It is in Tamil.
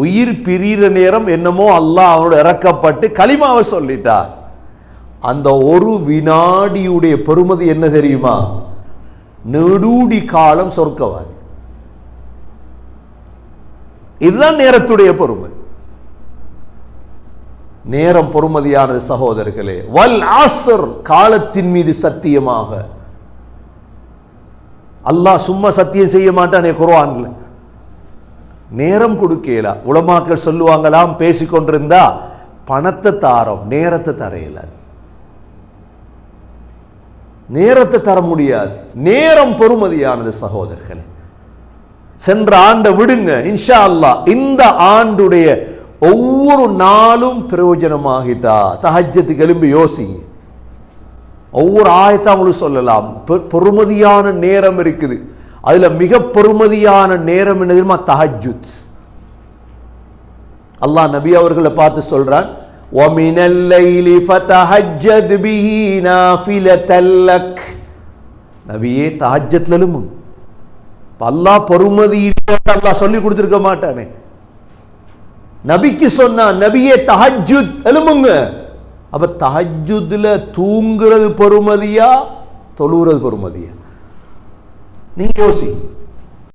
உயிர் பிரிகிற நேரம் என்னமோ அல்லாஹ் அவனோட இறக்கப்பட்டு களிமாவை சொல்லிட்டார் அந்த ஒரு வினாடியுடைய பெருமதி என்ன தெரியுமா? நெடூடி காலம் சொர்க்கவாதி. இதுதான் நேரத்துடைய பொறுமதி நேரம் பொறுமதியானது சகோதரர்களே வல் ஆசர் காலத்தின் மீது சத்தியமாக. அல்லாஹ் சும்மா சத்தியம் செய்ய மாட்டானே குர்ஆன்ல. நேரம் கொடுக்கல. உளமாக்கள் சொல்லுவாங்களாம் பேசிக்கொண்டிருந்தா பணத்தை தாரோம் நேரத்தை தரையில நேரத்தை தர முடியாது. நேரம் பொறுமதியானது சகோதரர்களே. சென்ற ஆண்டை விடுங்க இன்ஷா அல்லாஹ் இந்த ஆண்டுடைய ஒவ்வொரு நாளும் பிரயோஜனமாகிட்டா? தஹஜத்துக்கு எலும்பி யோசிங்க. ஒவ்வொரு ஆயத்தா சொல்லலாம். பொறுமதியான நேரம் இருக்குது. அதுல மிக பொறுமதியான நேரம் என்ன தெரியுமா தஹஜ்ஜுத் அல்லாஹ் நபி அவர்களை பார்த்து சொல்றான் وَمِنَ اللَّيْلِ فَتَهَجَّدْ بِهِ نَافِلَةً لَكَ நபியே தஹஜ்ஜத்ல எழும்புங்க இப்ப அல்லாஹ் பொறுமதி இல்லைன்னு அல்லாஹ் சொல்லி கொடுத்திருக்க மாட்டானே நபிக்கு சொன்னா நபியே தஹஜ்ஜுத் எழும்புங்க அப்ப தஹஜ்ஜுத்ல தூங்குறது பொறுமதியா தொழுகிறது பொறுமதியா Nem eu sei.